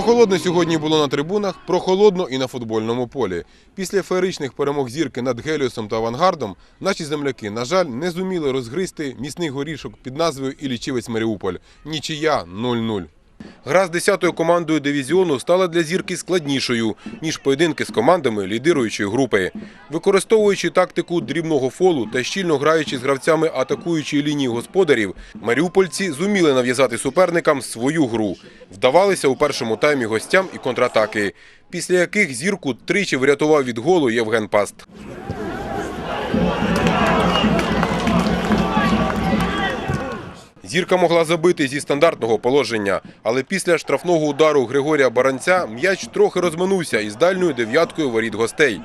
Прохолодно сьогодні було на трибунах, прохолодно і на футбольному полі. Після феєричних перемог зірки над Геліосом та Авангардом наші земляки, на жаль, не зуміли розгризти міцний горішок під назвою Ілічівець Маріуполь. Нічия 0-0. Гра з 10-ю командою дивізіону стала для зірки складнішою, ніж поєдинки з командами лідируючої групи. Використовуючи тактику дрібного фолу та щільно граючи з гравцями атакуючої лінії господарів, маріупольці зуміли нав'язати суперникам свою гру. Вдавалися у першому таймі гостям і контратаки, після яких зірку тричі врятував від голу Євген Паст. Зірка могла забити зі стандартного положення, але після штрафного удару Григорія Баранця м'яч трохи розминувся із дальньою дев'яткою воріт гостей.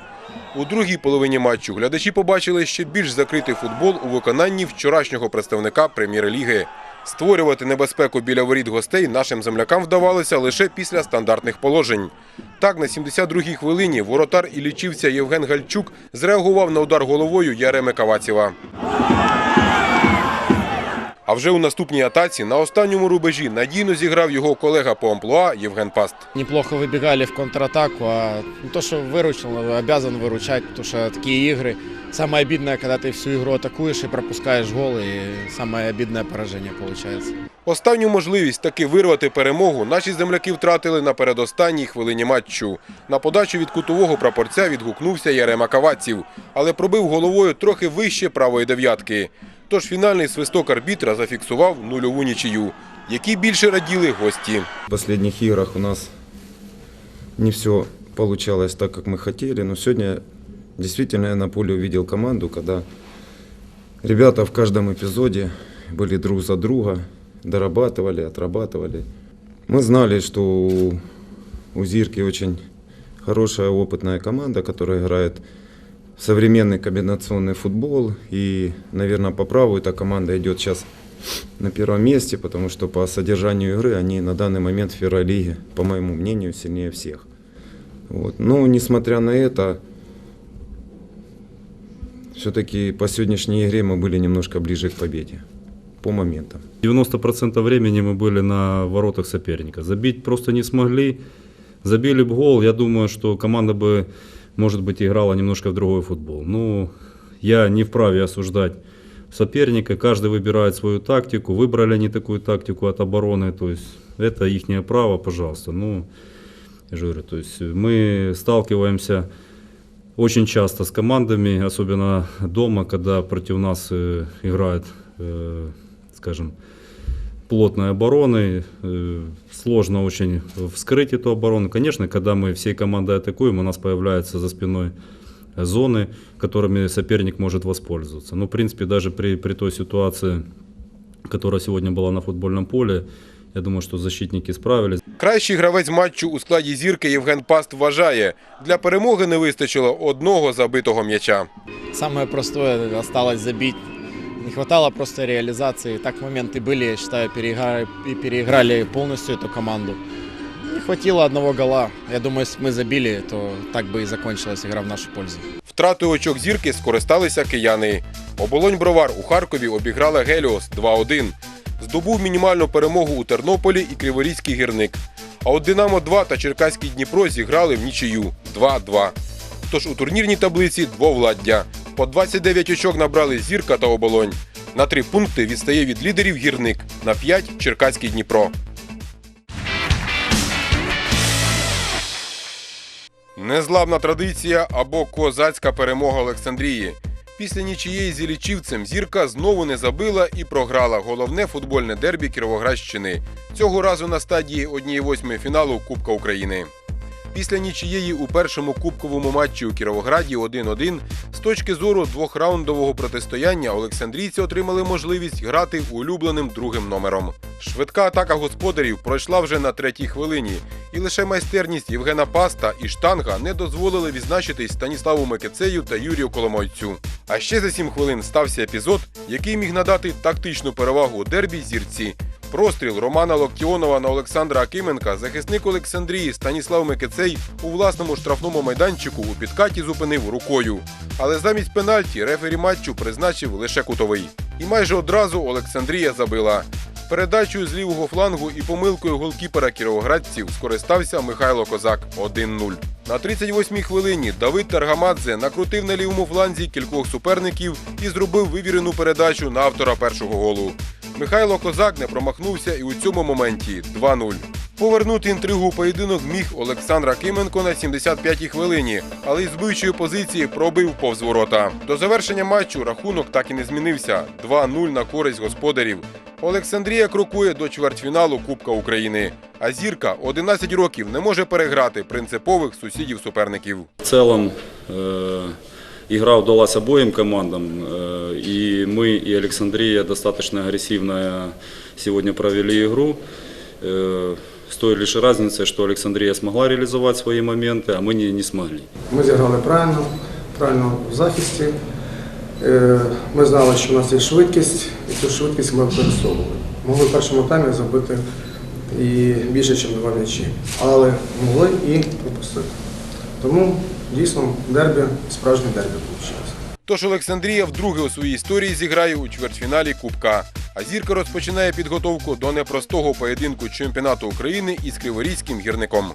У другій половині матчу глядачі побачили ще більш закритий футбол у виконанні вчорашнього представника прем'єр-ліги. Створювати небезпеку біля воріт гостей нашим землякам вдавалося лише після стандартних положень. Так, на 72-й хвилині воротар і лічівця Євген Гальчук зреагував на удар головою Яреми Каваціва. А вже у наступній атаці на останньому рубежі надійно зіграв його колега по амплуа Євген Паст. неплохо выбегали в контратаку, а ну, то, что выручил, обязан выручать, потому что такие игры. Самое обидное, когда ты всю игру атакуешь и пропускаешь гол, и самое обидное поражение получается. Останню можливість таки вирвати перемогу наші земляки втратили на передостанній хвилині матчу. На подачу від кутового прапорця відгукнувся Ярема Каваців, але пробив головою трохи вище правої дев'ятки. Тож фінальний свисток арбітра зафіксував нульову нічию, які більше раділи гості. В последних играх у нас не все получалось так, как мы хотели, но сегодня действительно я на поле увидел команду, когда ребята в каждом эпизоде были друг за друга, дорабатывали, отрабатывали. Мы знали, что у, у Зирки очень хорошая опытная команда, которая играет в современный комбинационный футбол. И, наверное, по праву эта команда идет сейчас на первом месте, потому что по содержанию игры они на данный момент в первой лиге, по моему мнению, сильнее всех. Вот. Но, несмотря на это, все-таки по сегодняшней игре мы были немножко ближе к победе. По моментам. 90% времени мы были на воротах соперника. Забить просто не смогли. Забили бы гол, я думаю, что команда бы, может быть, играла немножко в другой футбол. Ну, я не вправе осуждать соперника. Каждый выбирает свою тактику. Выбрали они такую тактику от обороны. То есть это их право, пожалуйста. Ну, я же говорю, то есть мы сталкиваемся очень часто с командами, особенно дома, когда против нас э, играет, э, скажем, плотной обороны. Э, сложно очень вскрыть эту оборону. Конечно, когда мы всей командой атакуем, у нас появляются за спиной зоны, которыми соперник может воспользоваться. Ну, в принципе, даже при, при той ситуации, которая сегодня была на футбольном поле, я думаю, что защитники справились. Кращий гравець матчу у складі зірки Євген Паст вважає, для перемоги не вистачило одного забитого м'яча. Самое простое осталось забить. Не хватало просто реализации. Так моменты были, я считаю, переиграли, и переиграли полностью эту команду. Не хватило одного гола. Я думаю, если бы мы забили, то так бы и закончилась игра в нашу пользу. Втратою очок зірки скористалися кияни. Оболонь Бровар у Харкові обіграла Геліос 2-1. Здобув мінімальну перемогу у Тернополі і Криворізький гірник. А от Динамо 2 та Черкаський Дніпро зіграли в нічию 2-2. Тож у турнірній таблиці двовладдя. По 29 очок набрали зірка та оболонь. На три пункти відстає від лідерів гірник, на 5 Черкаський Дніпро. Незламна традиція або козацька перемога Олександрії. Після нічиєї зі лічівцем зірка знову не забила і програла головне футбольне дербі Кіровоградщини. Цього разу на стадії 1-8 фіналу Кубка України. Після нічиєї у першому кубковому матчі у Кіровограді 1-1 з точки зору двохраундового протистояння Олександрійці отримали можливість грати улюбленим другим номером. Швидка атака господарів пройшла вже на третій хвилині, і лише майстерність Євгена Паста і штанга не дозволили відзначитись Станіславу Микицею та Юрію Коломойцю. А ще за сім хвилин стався епізод, який міг надати тактичну перевагу у дербі зірці. Простріл Романа Локтіонова на Олександра Акименка захисник Олександрії Станіслав Микицей у власному штрафному майданчику у підкаті зупинив рукою. Але замість пенальті рефері матчу призначив лише кутовий. І майже одразу Олександрія забила. Передачею з лівого флангу і помилкою голкіпера кіровоградців скористався Михайло Козак 1-0. На 38-й хвилині Давид Таргамадзе накрутив на лівому фланзі кількох суперників і зробив вивірену передачу на автора першого голу. Михайло Козак не промахнувся і у цьому моменті 2-0. Повернути інтригу у поєдинок міг Олександр Акименко на 75-й хвилині, але із збивчої позиції пробив повз ворота. До завершення матчу рахунок так і не змінився 2-0 на користь господарів. Олександрія крокує до чвертьфіналу Кубка України. А зірка 11 років не може переграти принципових сусідів суперників. В целом э, игра удалась обоим командам. э, И мы, и Александрия достаточно агрессивно сегодня провели игру. Э, С той лишь разницей, что Александрия смогла реализовать свои моменты, а мы не, не смогли. Ми зіграли правильно, правильно в захисті. Е, Ми знали, що в нас є швидкість, і цю швидкість ми використовували. Могли в першому таймі забити і більше, ніж два м'ячі, але могли і пропустити. Тому дійсно дербі, справжнє дербі вийшло. Тож Олександрія вдруге у своїй історії зіграє у чвертьфіналі Кубка. А зірка розпочинає підготовку до непростого поєдинку чемпіонату України із Криворізьким гірником.